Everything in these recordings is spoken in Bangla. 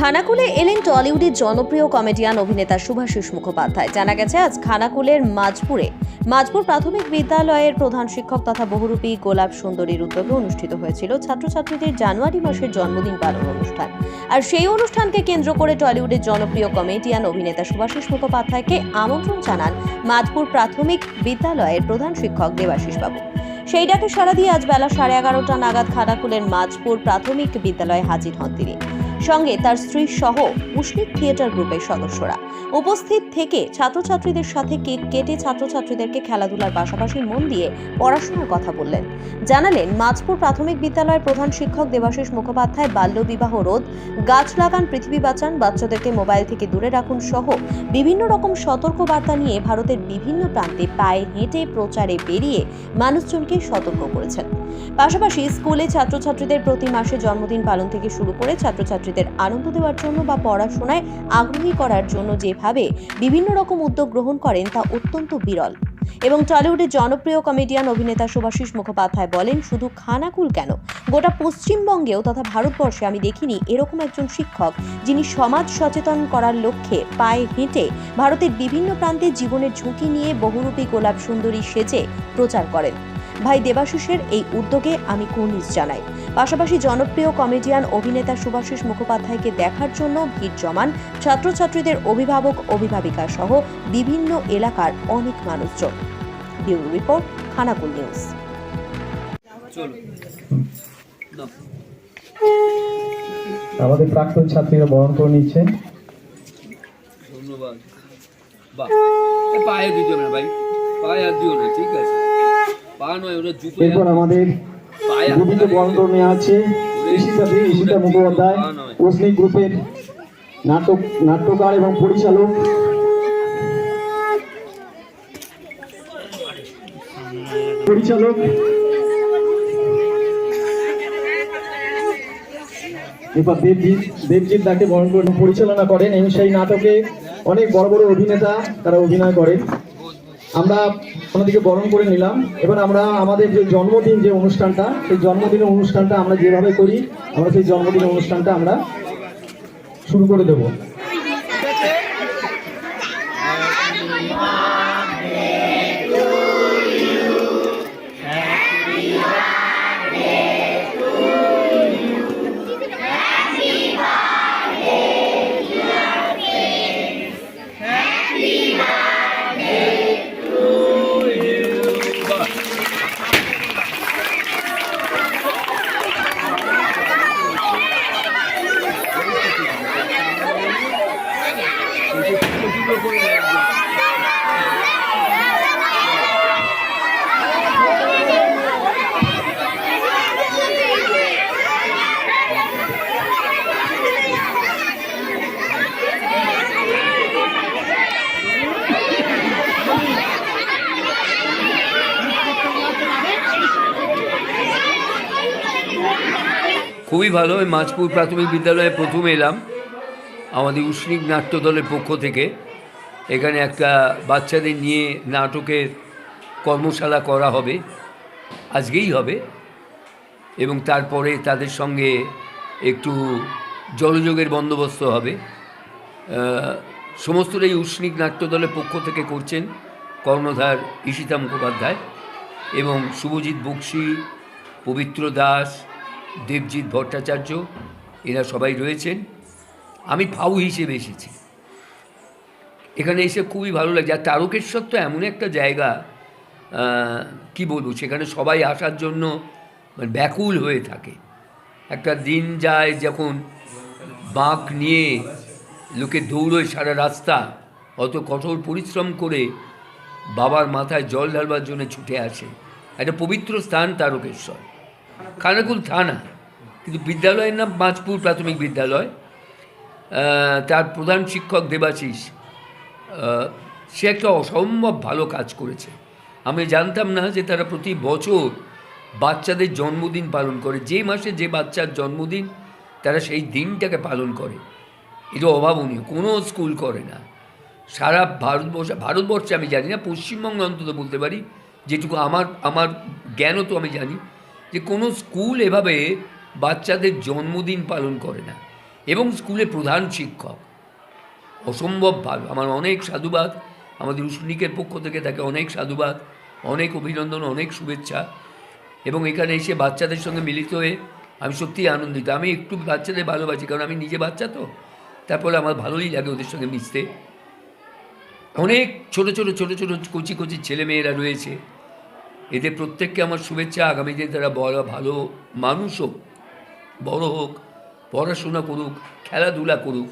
খানাকুলে এলেন টলিউডের জনপ্রিয় কমেডিয়ান অভিনেতা শুভাশিস মুখোপাধ্যায়। জানা গেছে, আজ খানাকুলের মাঝপুরে মাঝপুর প্রাথমিক বিদ্যালয়ের প্রধান শিক্ষক তথা বহুরূপী গোলাপ সুন্দরীর উদ্যোগে অনুষ্ঠিত হয়েছিল ছাত্রছাত্রীদের জানুয়ারি মাসের জন্মদিন পালন অনুষ্ঠান। আর সেই অনুষ্ঠানকে কেন্দ্র করে টলিউডের জনপ্রিয় কমেডিয়ান অভিনেতা শুভাশিস মুখোপাধ্যায়কে আমন্ত্রণ জানান মাঝপুর প্রাথমিক বিদ্যালয়ের প্রধান শিক্ষক দেবাশিস বাবু সেই ডাকে সাড়া দিয়ে আজ বেলা সাড়ে এগারোটা নাগাদ খানাকুলের মাঝপুর প্রাথমিক বিদ্যালয়ে হাজির হন তিনি। সঙ্গে তার স্ত্রী সহ মুসলিম থিয়েটার গ্রুপের সদস্যরা। উপস্থিত থেকে ছাত্রছাত্রীদের সাথে কেক কেটে ছাত্রছাত্রীদেরকে খেলাধুলার পাশাপাশি মন দিয়ে পড়াশোনার কথা বললেন। জানালেন, মাঝপুর প্রাথমিক বিদ্যালয়ের প্রধান শিক্ষক দেবাশিস মুখোপাধ্যায়, বাল্যবিবাহ রোধ, গাছ লাগান, পৃথিবী বাঁচান, বাচ্চাদেরকে মোবাইল থেকে দূরে রাখুন সহ বিভিন্ন রকম সতর্কবার্তা নিয়ে ভারতের বিভিন্ন প্রান্তে পায়ে হেঁটে প্রচারে বেরিয়ে মানুষজনকে সতর্ক করেছেন। পাশাপাশি স্কুলে ছাত্রছাত্রীদের প্রতি মাসে জন্মদিন পালন থেকে শুরু করে ছাত্রছাত্রীদের আনন্দ দেওয়ার জন্য বা পড়াশোনায় আগ্রহী করার জন্য যেভাবে বিভিন্ন রকম উদ্যোগ গ্রহণ করেন তা অত্যন্ত বিরল। এবং টলিউডের জনপ্রিয় কমেডিয়ান অভিনেতা সুভাষিস মুখোপাধ্যায় বলেন, শুধু খানাকুল কেন? গোটা পশ্চিমবঙ্গেও তথা ভারতবর্ষে আমি দেখিনি এরকম একজন শিক্ষক যিনি সমাজ সচেতন করার লক্ষ্যে পায়ে হেঁটে ভারতের বিভিন্ন প্রান্তে জীবনের ঝুঁকি নিয়ে বহুরূপী গোলাপ সুন্দরী সেজে প্রচার করেন। ভাই দেবাশিসের এই উদ্যোগে আমি কুর্নিশ জানাই। পাশাপাশি জনপ্রিয় কমেডিয়ান অভিনেতা সুভাষিস মুখোপাধ্যায়কে দেখার জন্য ভিড় জমান ছাত্রছাত্রীদের অভিভাবক অভিভাবিকা সহ বিভিন্ন এলাকার অনেক মানুষজন। Bureau report Khanakul news. আমাদের প্রাক্তন ছাত্রীরা বরণ করে নিচ্ছে ধন্যবাদ। বাহ। এ পায়ে দিও না ভাই পায়ে আর দিও না ঠিক আছে। এরপর আমাদের করে নেওয়া আছে ঈশিতা দে ঈশিতা মুখোপাধ্যায় কোসমিক গ্রুপের নাটক নাট্যকার এবং পরিচালক। পরিচালক। এরপর দেবজিৎ দেবজিৎ দাকে বরণ পরিচালনা করেন। এবং সেই নাটকে অনেক বড় বড় অভিনেতা তারা অভিনয় করেন। আমরা ওনাদেরকে বরণ করে নিলাম। এবার আমরা আমাদের যে জন্মদিন যে অনুষ্ঠানটা, সেই জন্মদিনের অনুষ্ঠানটা আমরা যেভাবে করি, আমরা সেই জন্মদিনের অনুষ্ঠানটা আমরা শুরু করে দেব বাহ। খুবই ভালো এই মাঝপুর প্রাথমিক বিদ্যালয়ে প্রথম এলাম, আমাদের উষ্ণিক নাট্য দলের পক্ষ থেকে। এখানে একটা বাচ্চাদের নিয়ে নাটকের কর্মশালা করা হবে, আজকেই হবে। এবং তারপরে তাদের সঙ্গে একটু জলযোগের বন্দোবস্ত হবে। সমস্তটাই উষ্ণিক নাট্য দলের পক্ষ থেকে করছেন কর্ণধার ঈশিতা মুখোপাধ্যায় এবং শুভজিৎ বক্সি, পবিত্র দাস দেবজিৎ ভট্টাচার্য, এরা সবাই রয়েছেন। আমি ফাউ হিসেবে এসেছি। এখানে এসে খুবই ভালো লাগছে। আর তারকেশ্বর তো এমন একটা জায়গা কি বলব, সেখানে সবাই আসার জন্য মানে ব্যাকুল হয়ে থাকে। একটা দিন যায় যখন বাঁক নিয়ে লোকে দৌড়োয় সারা রাস্তা, অত কঠোর পরিশ্রম করে বাবার মাথায় জল ঢালবার জন্য ছুটে আসে। একটা পবিত্র স্থান তারকেশ্বর। খানাকুল থানা, কিন্তু বিদ্যালয়ের নাম পাঁচপুর প্রাথমিক বিদ্যালয়। তার প্রধান শিক্ষক দেবাশিস সে একটা অসম্ভব ভালো কাজ করেছে। আমি জানতাম না যে তারা প্রতি বছর বাচ্চাদের জন্মদিন পালন করে। যে মাসে যে বাচ্চার জন্মদিন, তারা সেই দিনটাকে পালন করে। এটা অভাবনীয় কোনো স্কুল করে না। সারা ভারতবর্ষে ভারতবর্ষে আমি জানি না, পশ্চিমবঙ্গে অন্তত বলতে পারি, যেটুকু আমার আমার জ্ঞানও তো আমি জানি যে কোনো স্কুল এভাবে বাচ্চাদের জন্মদিন পালন করে না। এবং স্কুলে প্রধান শিক্ষক। অসম্ভব ভালো। আমার অনেক সাধুবাদ। আমাদের উসনিকের পক্ষ থেকে তাকে অনেক সাধুবাদ। অনেক অভিনন্দন, অনেক শুভেচ্ছা। এবং এখানে এসে বাচ্চাদের সঙ্গে মিলিত হয়ে আমি সত্যিই আনন্দিত। আমি একটু বাচ্চাদের ভালোবাসি, কারণ আমি নিজে বাচ্চা তো। তারপরে আমার ভালোই লাগে ওদের সঙ্গে মিশতে। অনেক ছোট ছোট ছোট ছোট, কচি কচি ছেলেমেয়েরা রয়েছে। এদের প্রত্যেককে আমার শুভেচ্ছা। আগামী দিনে তারা বড়, ভালো মানুষ হোক, বড় হোক, পড়াশোনা করুক, খেলাধুলা করুক।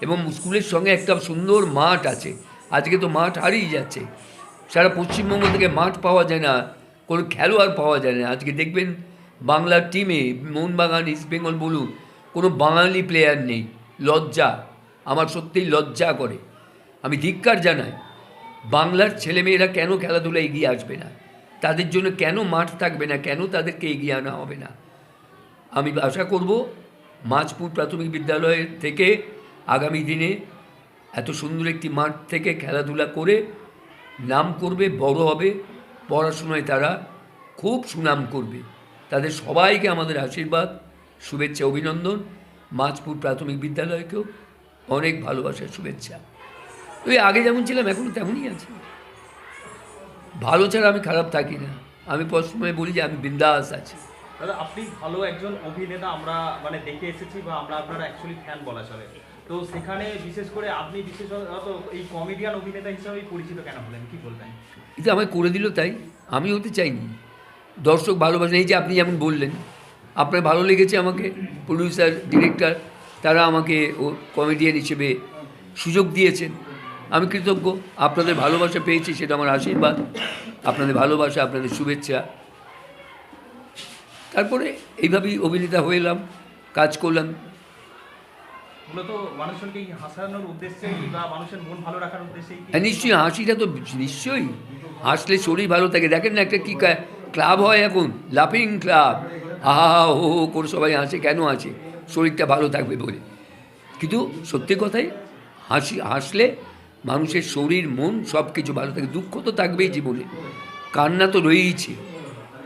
এবং স্কুলের সঙ্গে একটা সুন্দর মাঠ আছে। আজকে তো মাঠ হারিয়ে যাচ্ছে। সারা পশ্চিমবঙ্গ থেকে মাঠ পাওয়া যায় না, কোনো খেলোয়াড় পাওয়া যায় না। আজকে দেখবেন বাংলার টিমে মোহনবাগান ইস্টবেঙ্গল বলুন, কোনো বাঙালি প্লেয়ার নেই। লজ্জা, আমার সত্যিই লজ্জা করে। আমি ধিক্কার জানাই, বাংলার ছেলেমেয়েরা কেন খেলাধুলা এগিয়ে আসবে না? তাদের জন্য কেন মাঠ থাকবে না? কেন তাদেরকে এগিয়ে আনা হবে না? আমি আশা করব মাঝপুর প্রাথমিক বিদ্যালয়ের থেকে আগামী দিনে এত সুন্দর একটি মাঠ থেকে খেলাধুলা করে নাম করবে, বড় হবে। পড়াশোনায় তারা খুব সুনাম করবে। তাদের সবাইকে আমাদের আশীর্বাদ, শুভেচ্ছা, অভিনন্দন। মাঝপুর প্রাথমিক বিদ্যালয়কেও অনেক ভালোবাসার শুভেচ্ছা। ওই আগে যেমন ছিলাম, এখন তেমনই আছি। ভালো ছাড়া আমি খারাপ থাকি না। আমি সবসময় বলি যে আমি বিন্দাস আছি। দাদা আপনি ভালো একজন অভিনেতা আমরা মানে দেখে এসেছি বা আমরা আপনার অ্যাকচুয়ালি ফ্যান বলা চলে। তো সেখানে বিশেষ করে আপনি বিশেষত এই কমেডিয়ান অভিনেতা হিসেবেই পরিচিত কেন হলেন? কি বলবেন? কিন্তু আমায় করে দিল তাই। আমি হতে চাইনি। দর্শক ভালোবাসেন এই যে আপনি যেমন বললেন আপনার ভালো লেগেছে আমাকে প্রডিউসার ডিরেক্টর তারা আমাকে ও কমেডিয়ান হিসেবে সুযোগ দিয়েছেন। আমি কৃতজ্ঞ। আপনাদের ভালোবাসা পেয়েছি সেটা আমার আশীর্বাদ। আপনাদের ভালোবাসা আপনাদের শুভেচ্ছা। তারপরে এইভাবেই অভিনেতা হয়ে এলাম কাজ করলাম। মূলত মানুষজনকে হাসানোর উদ্দেশ্যে বা মানুষের মন ভালো রাখার উদ্দেশ্যেই হ্যাঁ নিশ্চয়ই হাসিটা তো নিশ্চয়ই। হাসলে শরীর ভালো থাকে। দেখেন না একটা কী ক্লাব হয় এখন লাফিং ক্লাব। হা হা হা হো হো করে সবাই হাসে কেন হাসে? শরীরটা ভালো থাকবে বলে। কিন্তু সত্যি কথাই হাসি হাসলে মানুষের শরীর, মন সব কিছু ভালো থাকে, দুঃখ তো থাকবেই জীবনে। কান্না তো রয়েইছে।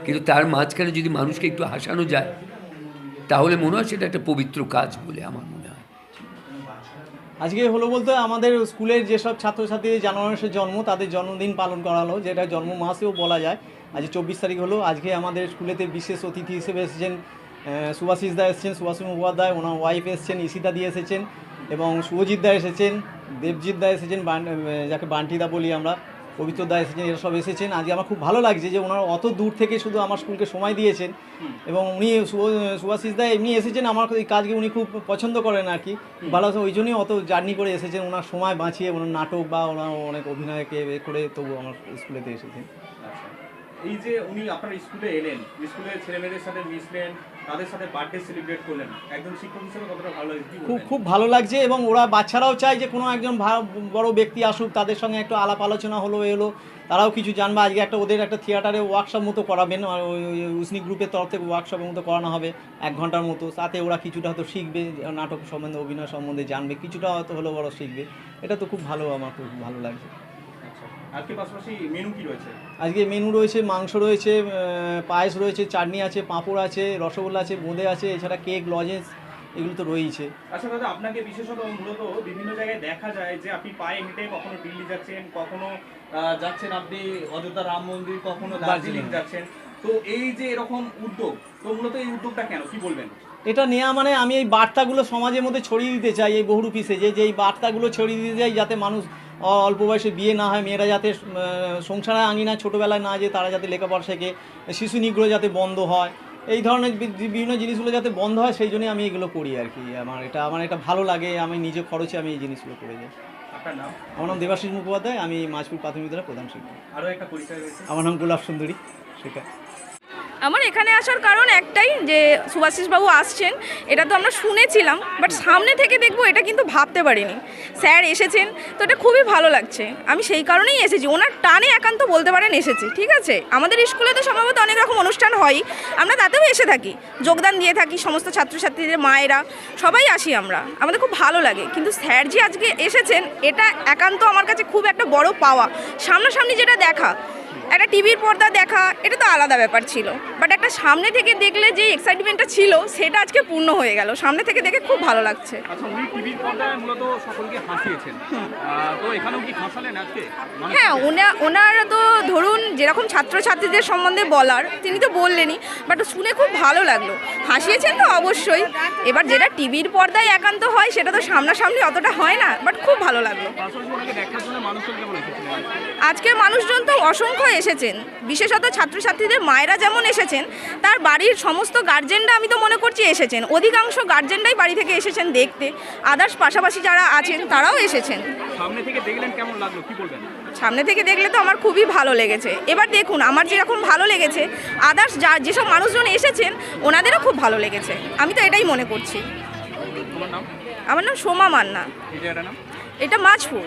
কিন্তু তার মাঝখানে যদি মানুষকে একটু হাসানো যায়, তাহলে মনে হয় সেটা একটা পবিত্র কাজ বলে আমার মনে হয়। আজকে হলো বলতে আমাদের স্কুলের যেসব ছাত্রছাত্রী জানুয়ারি জন্ম, তাদের জন্মদিন পালন করা হলো, যেটা জন্ম মাসেও বলা যায়। আজ চব্বিশ তারিখ হলো, আজকে আমাদের স্কুলেতে বিশেষ অতিথি হিসেবে এসেছেন সুভাষিস দা এসেছেন সুভাষিস মুখোপাধ্যায়, ওনার ওয়াইফ এসেছেন ইসিতা দিয়ে এসেছেন এবং শুভজিৎ দা এসেছেন, দেবজিৎ দা এসেছেন যাকে বান্টিদা বলি আমরা, পবিত্র দা এসেছেন, এরা সব এসেছেন। আজকে আমার খুব ভালো লাগছে যে ওনারা অত দূর থেকে শুধু আমার স্কুলকে সময় দিয়েছেন। এবং উনি সুভাষিস দা এমনি এসেছেন, আমার এই কাজকে উনি খুব পছন্দ করেন আর কি। ভালো ওই জন্যই অত জার্নি করে এসেছেন, ওনার সময় বাঁচিয়ে, ওনার নাটক বা ওনার অনেক অভিনয়কে করে তবু আমার স্কুলেতে এসেছেন। এই যে উনি আপনার স্কুলে এলেন স্কুলের ছেলেমেয়েদের সাথে মিশলেন তাদের সাথে বার্থডে সেলিব্রেট করলেন একজন শিক্ষক হিসেবে কতটা ভালো লাগে খুব খুব ভালো লাগছে এবং ওরা বাচ্চারাও চায় যে কোনো একজন বড় ব্যক্তি আসুক তাদের সঙ্গে একটু আলাপ আলোচনা হলো এলো তারাও কিছু জানবে আজকে একটা ওদের একটা থিয়েটারে ওয়ার্কশপ মতো করাবেন উসনি গ্রুপের তরফ থেকে ওয়ার্কশপের মতো করানো হবে এক ঘণ্টার মতো তাতে ওরা কিছুটা হয়তো শিখবে নাটক সম্বন্ধে অভিনয় সম্বন্ধে জানবে কিছুটা হয়তো হলো বড় শিখবে এটা তো খুব ভালো আমার খুব ভালো লাগছে। আজকে পাশাপাশি মেনু কি রয়েছে? আজকে মেনু রয়েছে মাংস রয়েছে পায়েস রয়েছে চাটনি আছে পাঁপড় আছে রসগোল্লা আছে বোঁদে আছে এছাড়া কেক লজেন্স এগুলো তো রয়েছে আচ্ছা দাদা আপনাকে বিশেষত মূলত বিভিন্ন জায়গায় দেখা যায় যে আপনি পায়ে হেঁটে কখনো দিল্লি যাচ্ছেন কখনো যাচ্ছেন আপনি অযোধ্যা রাম মন্দির কখনো দার্জিলিং। যাচ্ছেন। তো এই যে এরকম উদ্যোগ তো মূলত এই উদ্যোগটা কেন? কি বলবেন? এটা নেওয়া মানে আমি এই বার্তাগুলো সমাজের মধ্যে ছড়িয়ে দিতে চাই এই বহুরূপী সেজে যে এই বার্তাগুলো ছড়িয়ে দিতে চাই যাতে মানুষ অল্প বয়সে বিয়ে না হয় মেয়েরা যাতে সংসারে আঙিনা ছোটোবেলায় না যে তারা যাতে লেখাপড়া শেখে শিশু নিগ্রহ যাতে বন্ধ হয় এই ধরনের বিভিন্ন জিনিসগুলো যাতে বন্ধ হয় সেই জন্যই আমি এগুলো করি আর কি। আমার এটা আমার এটা ভালো লাগে আমি নিজে খরচে আমি এই জিনিসগুলো করে যাই। আমার নাম দেবাশিস মুখোপাধ্যায় আমি মাঝপুর প্রাথমিক বিদ্যালয়ের প্রধান শিক্ষক। আরও একটা পরিচয় আমার নাম গোলাপ সুন্দরী সেটা। আমার এখানে আসার কারণ একটাই যে সুভাষিস বাবু আসছেন এটা তো আমরা শুনেছিলাম বাট সামনে থেকে দেখব এটা কিন্তু ভাবতে পারিনি। স্যার এসেছেন, তো এটা খুবই ভালো লাগছে। আমি সেই কারণেই এসেছি। ওনার টানে একান্ত বলতে পারেন এসেছি, ঠিক আছে? আমাদের স্কুলে তো সম্ভবত অনেক রকম অনুষ্ঠান হয়, আমরা তাতেও এসে থাকি। যোগদান দিয়ে থাকি সমস্ত ছাত্রছাত্রীদের, মায়েরা, সবাই আসি আমরা। আমাদের খুব ভালো লাগে। কিন্তু স্যার যে আজকে এসেছেন, এটা একান্ত আমার কাছে খুব একটা বড় পাওয়া। সামনাসামনি যেটা দেখা একটা টিভির পর্দা দেখা এটা তো আলাদা ব্যাপার ছিল। বাট একটা সামনে থেকে দেখলে যে এক্সাইটমেন্টটা ছিল সেটা আজকে পূর্ণ হয়ে গেল। সামনে থেকে দেখে খুব ভালো লাগছে। আচ্ছা মানে হ্যাঁ ওনা ওনারা তো ধরুন যেরকম ছাত্রছাত্রীদের সম্বন্ধে বলার তিনি তো বললেনই বাট শুনে খুব ভালো লাগল। হাসিয়েছেন তো অবশ্যই। এবার যেটা টিভির পর্দায় একান্ত হয় সেটা তো সামনাসামনি অতটা হয় না বাট খুব ভালো লাগল। আজকে মানুষজন তো অসংখ্য এসেছেন। বিশেষত ছাত্রছাত্রীদের মায়েরা যেমন এসেছেন তার বাড়ির সমস্ত গার্জেনরা আমি তো মনে করছি এসেছেন। অধিকাংশ গার্জেনরাই বাড়ি থেকে এসেছেন দেখতে। আদার্স পাশাপাশি যারা আছেন তারাও এসেছেন। সামনে থেকে দেখলেন কেমন লাগল? কি বলবেন? সামনে থেকে দেখলে তো আমার খুবই ভালো লেগেছে। এবার দেখুন আমার যেরকম ভালো লেগেছে আদার্স যা যেসব মানুষজন এসেছেন ওনাদেরও খুব ভালো লেগেছে। আমি তো এটাই মনে করছি। আমার নাম সোমা মান্না। এটা Machhpur.